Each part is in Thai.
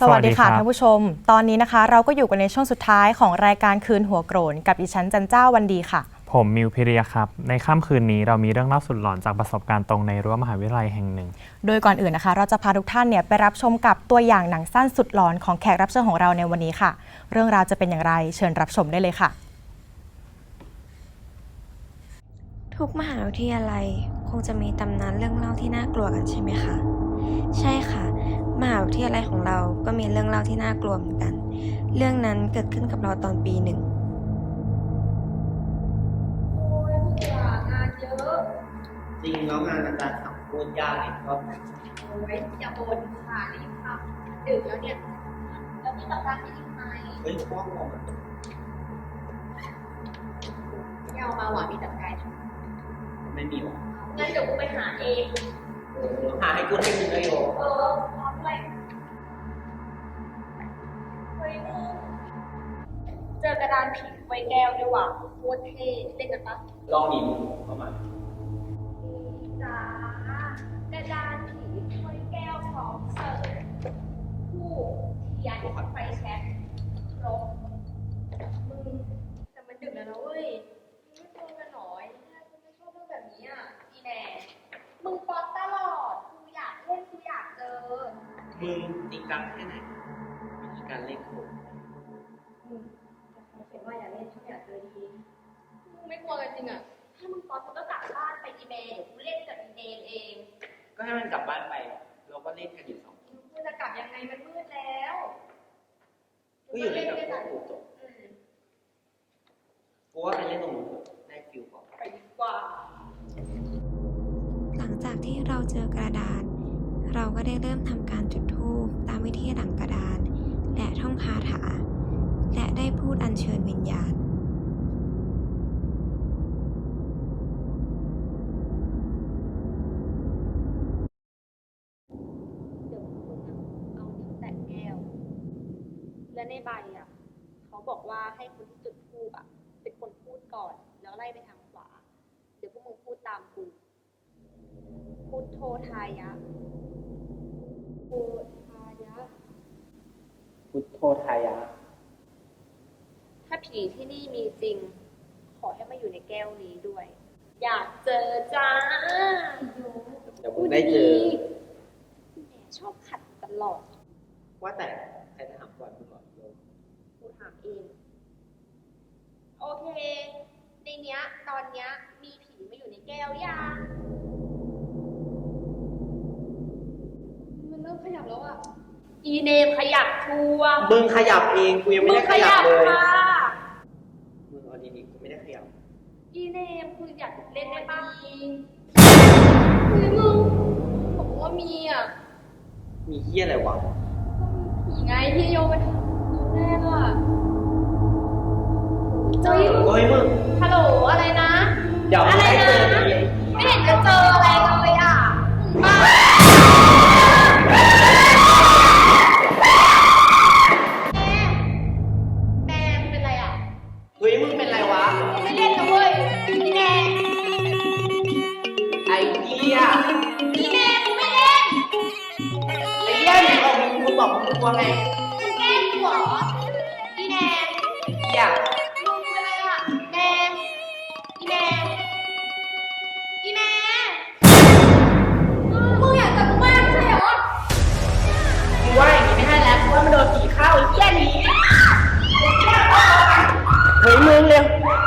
สวัสดีค่ะสวัสดีครับท่านผู้ชม ตอนนี้นะคะ เราก็อยู่กันในช่วงสุดท้ายของรายการคืนหัวโกรนกับดิฉันจันเจ้าวันดีค่ะ ผมมิวพิริยะครับ ในค่ำคืนนี้เรามีเรื่องเล่าสุดหลอนจากประสบการณ์ตรงในรั้วมหาวิทยาลัยแห่งหนึ่ง โดยก่อนอื่นนะคะ เราจะพาทุกท่านเนี่ยไปรับชมกับตัวอย่างหนังสั้นสุดหลอนของแขกรับเชิญของเราในวันนี้ค่ะ เรื่องราวจะเป็นอย่างไรเชิญรับชมได้เลยค่ะ ทุกมหาวิทยาลัยคงจะมีตำนานเรื่องเล่าที่น่ากลัวกันใช่ไหมคะใช่ค่ะ มหาวิทยาลัยของเราก็มีเรื่องเล่าที่น่ากลัวเหมือนกัน เรื่องนั้นเกิดขึ้นกับเราตอนปีหนึ่งโอ้ยพวกเรางานเยอะจริงแล้วงานอาจารย์ทำโคตรยากเลยครับโอ้ยอย่าบ่นค่ะรีบทำดึกแล้วเนี่ยแล้วมีต่อการที่ดีไหมเฮ้ยพ่อบอกมันไม่เอามาหวานมีแต่ไก่ไม่มีหรอกงั้นเดี๋ยวกูไปหาเองเออหาให้กูให้มึงเลยโยเออ พร้อมด้วยเฮ้ยมึงเจอกระดานผีไวแก้วด้วยว่ะโคตรเท่เล่นกันปะลองดีมึงประมาณจ้ากระดานผีถ้วแก้วพร้อมเสิร์ฟคู่เทียนไฟแช็กครบมึงแต่มันดึกแล้วนะเว้ยมึงไม่ควรกันหน่อยกูไม่ชอบเรื่องแบบนี้อะอีแน่มึงป๊อตตลอดกูอยากเล่นกูอยากเจอมึงจริงจังแค่ไหน การเล่นโคตรมึงแต่เขาเขียนว่าอย่าเล่นชอบอยากเจอดีมึงไม่กลัวกันจริงอะ ถ้ามึงป๊อตมึงก็กลับบ้านไปอีเมลเดี๋ยวกูเล่นกับอีเมลเอง ก็ให้มันกลับบ้านไป เราก็เล่นกันอยู่สองคนกูจะกลับยังไงมันมืดแล้วก็อยู่ในกับด้วยพวกักนกูจบอืมกูว่าไปเล่นตรงนู้นเถอะได้ฟิลกว่าไปดีกว่า หลังจากที่เราเจอกระดาน เราก็ได้เริ่มทำการจุดธูปตามวิธีหลังกระดาน และท่องคาถา และได้พูดอัญเชิญวิญญาณ เดี๋ยวมึงอะเอานิ้วแตะแก้ว และในใบอะ เขาบอกว่าให้คนที่จุดธูปอะ เป็นคนพูดก่อน แล้วไล่ไปทางขวา เดี๋ยวพวกมึงพูดตามกูพุทโธทายะโธท พุทโธทายะ ถ้าผีที่นี่มีจริง ขอให้มาอยู่ในแก้วนี้ด้วย อยากเจอจ้าเดี๋ยวมึงได้เจอ แหมชอบขัดตลอดว่าแต่ใครจะถามก่อนมึงก่อนโยมกูถามเอง โอเค ในเนี้ย ตอนเนี้ยมีผีมาอยู่ในแก้วยังมันเริ่มขยับแล้วอะ อีเนมขยับทัวร์มึงขยับเองกูยังไม่ได้ขยับเลย ค่ะมึงเอาดีๆกูไม่ได้ขยับ อีเนมคืออยากเล่นได้ป่ะเฮ้ยมึงบอกว่ามีอะมีเฮี้ยอะไรวะผีไงที่โยมันแรกอะเฮ้ยเฮ้ยมึงฮัลโหลอะไรนะ เดี๋ยวมึอะงไรได้นะเจอดี ดน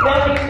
ผี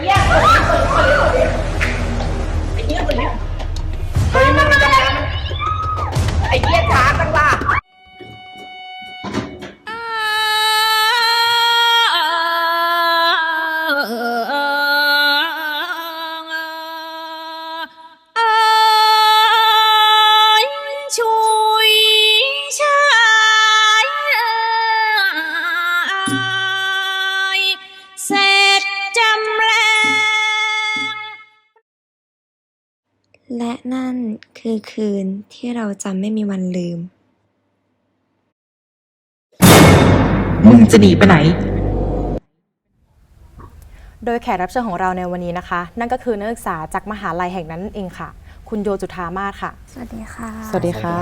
คือคืนที่เราจะไม่มีวันลืม มึงจะหนีไปไหน โดยแขกรับเชิญของเราในวันนี้นะคะ นั่นก็คือนักศึกษาจากมหาลัยแห่งนั้นนั่นเองค่ะ คุณโยจุธามาศค่ะ สวัสดีค่ะ สวัสดีค่ะ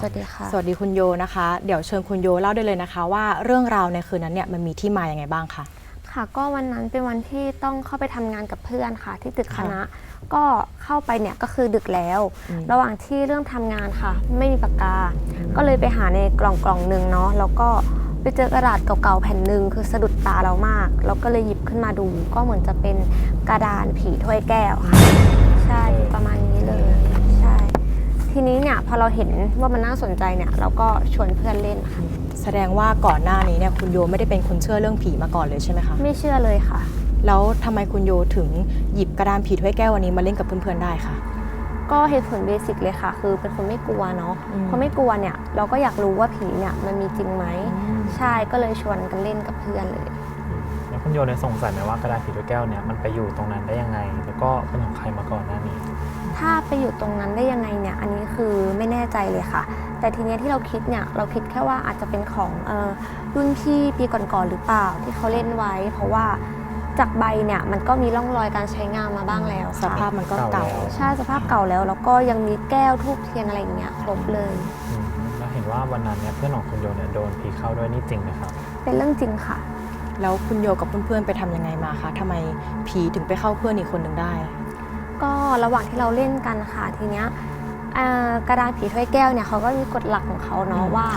สวัสดีค่ะ สวัสดีคุณโยนะคะ เดี๋ยวเชิญคุณโยเล่าได้เลยนะคะ ว่าเรื่องราวในคืนนั้นเนี่ยมันมีที่มาอย่างไงบ้างคะ ค่ะ ก็วันนั้นเป็นวันที่ต้องเข้าไปทำงานกับเพื่อนค่ะ ที่ตึกคณะ ก็เข้าไปเนี่ยก็คือดึกแล้ว อืม ระหว่างที่เริ่มทำงานค่ะ ไม่มีปากกา ก็เลยไปหาในกล่องกล่องหนึ่งเนาะแล้วก็ไปเจอกระดาษเก่าๆแผ่นหนึ่งคือสะดุดตาเรามากแล้วก็เลยหยิบขึ้นมาดู ก็เหมือนจะเป็นกระดานผีถ้วยแก้วค่ะ ใช่ประมาณนี้เลยใช่ ทีนี้เนี่ยพอเราเห็นว่ามันน่าสนใจเนี่ย เราก็ชวนเพื่อนเล่นค่ะ แสดงว่าก่อนหน้านี้เนี่ยคุณโยไม่ได้เป็นคนเชื่อเรื่องผีมาก่อนเลยใช่ไหมคะไม่เชื่อเลยค่ะ แล้วทำไมคุณโยถึงหยิบกระดานผีถ้วยแก้ววันนี้มาเล่นกับเพื่อนๆได้คะ ก็เหตุผลเบสิกเลยค่ะ คือเป็นคนไม่กลัวเนาะอืม พอไม่กลัวเนี่ย เราก็อยากรู้ว่าผีเนี่ยมันมีจริงไหมใช่ก็เลยชวนกันเล่นกับเพื่อนเลย แล้วคุณโยเนี่ยสงสัยไหมว่ากระดาษผีถ้วยแก้วเนี่ยมันไปอยู่ตรงนั้นได้ยังไง แล้วก็เป็นของใครมาก่อนหน้านี้ ถ้าไปอยู่ตรงนั้นได้ยังไงเนี่ยอันนี้คือไม่แน่ใจเลยค่ะ แต่ทีเนี้ยที่เราคิดเนี่ยเราคิดแค่ว่าอาจจะเป็นของเออรุ่นพี่ปีก่อนๆหรือเปล่าที่เขาเล่นไว้ เพราะว่าจากใบเนี่ยมันก็มีร่องรอยการใช้งานมาบ้างแล้วสค่ะภาพมันก็เก่าเก่าแล้วใช่สภาพเก่าแล้ว แล้วก็ยังมีแก้วทูบเทียนอะไรอย่างเงี้ยครบเลยอืมแล้วเห็นว่าวันนั้นเนี่ยเพื่อนของคุณโยเนี่ยโดนผีเข้าด้วยนี่จริงไหมครับ เป็นเรื่องจริงค่ะ แล้วคุณโยกับเพื่อนๆไปทำยังไงมาคะทำไมผีถึงไปเข้าเพื่อนอีกคนหนึ่งได้ ก็ระหว่างที่เราเล่นกันค่ะทีเนี้ยเอ่อกระดานผีถ้วยแก้วเนี่ยเขาก็มีกฎหลักของเขาเนาะอืมว่า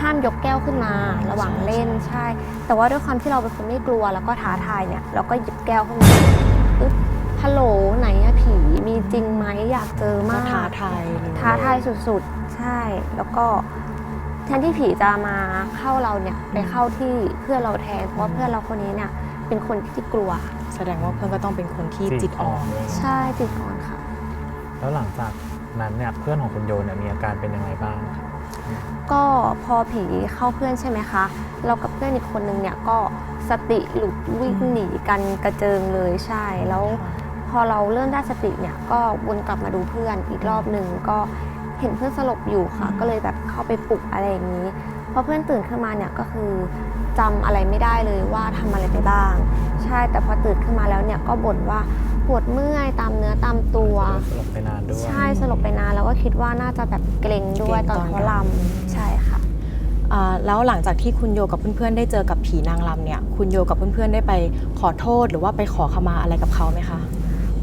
ห้ามยกแก้วขึ้นมา ระหว่างเล่นใช่ แต่ว่าด้วยความที่เราเป็นคนไม่กลัวแล้วก็ท้าทายเนี่ยเราก็หยิบแก้วขึ้นมาปึ๊บฮัลโหลไหนอะผีมีจริงไหมอยากเจอก็มากท้าทายเลยท้าทายสุดๆ ใช่ แล้วก็แทนที่ผีจะมาเข้าเราเนี่ยไปเข้าที่เพื่อนเราแทนเพราะว่าเพื่อนเราคนนี้เนี่ย เป็นคนที่กลัว แสดงว่าเพื่อนก็ต้องเป็นคนที่จิจิตตอ่อ่ออนนใช่จิตอ่อนค่ะ แล้วหลังจากนั้นเนี่ยเพื่อนของคุณโยเนี่ยมีอาการเป็นยังไงบ้างครับก็พอผีเข้าเพื่อนใช่ไหมคะ เรากับเพื่อนอีกคนนึงเนี่ยก็สติหลุดวิ่งหนีกันกระเจิงเลยใช่ แล้วพอเราเริ่มได้สติเนี่ยก็วนกลับมาดูเพื่อนอีกรอบหนึ่งก็เห็นเพื่อนสลบอยู่ค่ะ ก็เลยแบบเข้าไปปลุกอะไรอย่างนี้พอเพื่อนตื่นขึ้นมาเนี่ยก็คือ จำอะไรไม่ได้เลยว่าทำอะไรไปบ้าง ใช่แต่พอตื่นขึ้นมาแล้วเนี่ยก็บ่นว่าปวดเมื่อยตามเนื้อตามตัวสลบไปนานด้วยใช่สลบไปนานแล้วก็คิดว่าน่าจะแบบเกรงด้วยเกร็งตอนตอนเขารำลำใช่ค่ะอ่าแล้วหลังจากที่คุณโยกับเพื่อนๆได้เจอกับผีนางรำเนี่ย คุณโยกับเพื่อนๆได้ไปขอโทษหรือว่าไปขอขมาอะไรกับเขาไหมคะ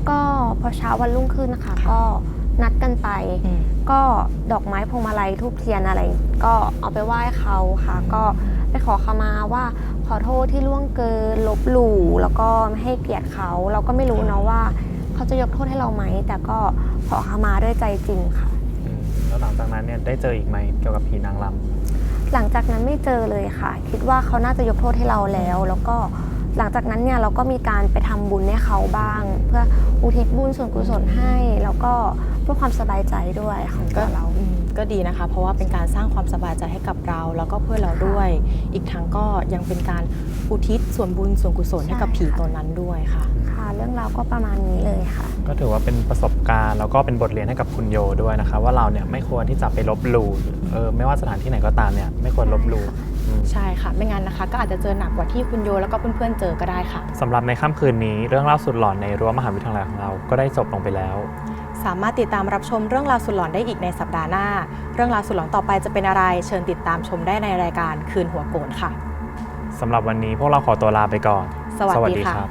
ก็พอเช้าวันรุ่งขึ้นนะคะ ก็นัดกันไปอืมก็ดอกไม้พวงมาลัยทูบเทียนอะไร ก็เอาไปไหว้เขาค่ะ ก็ ไปขอขมาว่าขอโทษที่ล่วงเกินลบหลู่แล้วก็ไม่ให้เกียรติเขา เราก็ไม่รู้เนาะว่า เขาจะยกโทษให้เราไหม แต่ก็ขอขมาด้วยใจจริงค่ะ อืมแล้วหลังจากนั้นเนี่ยได้เจออีกไหมเกี่ยวกับผีนางรำ หลังจากนั้นไม่เจอเลยค่ะ คิดว่าเขาน่าจะยกโทษให้เราแล้ว แล้วก็ หลังจากนั้นเนี่ยเราก็มีการไปทำบุญให้เขาบ้าง เพื่ออุทิศบุญส่วนกุศลให้ แล้วก็เพื่อความสบายใจด้วยของตัก็วเราอืมก็ดีนะคะ เพราะว่าเป็นการสร้างความสบายใจให้กับเรา แล้วก็เพื่อนเราด้วย อีกทั้งก็ยังเป็นการอุทิศส่วนบุญส่วนกุศลให้กับผีตนนั้นด้วยค่ะค่ะ เรื่องราวก็ประมาณนี้เลยค่ะ ก็ถือว่าเป็นประสบการณ์แล้วก็เป็นบทเรียนให้กับคุณโยด้วยนะคะ ว่าเราเนี่ยไม่ควรที่จะไปลบหลู่เออไม่ว่าสถานที่ไหนก็ตามเนี่ยไม่ควรลบหลู่อืม ใช่ค่ะ ไม่งั้นนะคะ ก็อาจจะเจอหนักกว่าที่คุณโยแล้วก็เพื่อนๆเจอก็ได้ค่ะ สำหรับในค่ำคืนนี้เรื่องเล่าสุดหลอนในรั้วมหาวิทยาลัยของเราก็ได้จบลงไปแล้ว สามารถติดตามรับชมเรื่องราวสุดหลอนได้อีกในสัปดาห์หน้า เรื่องราวสุดหลอนต่อไปจะเป็นอะไร เชิญติดตามชมได้ในรายการคืนหัวโกนค่ะ สำหรับวันนี้พวกเราขอตัวลาไปก่อนสวัสดีคค่ะ รับ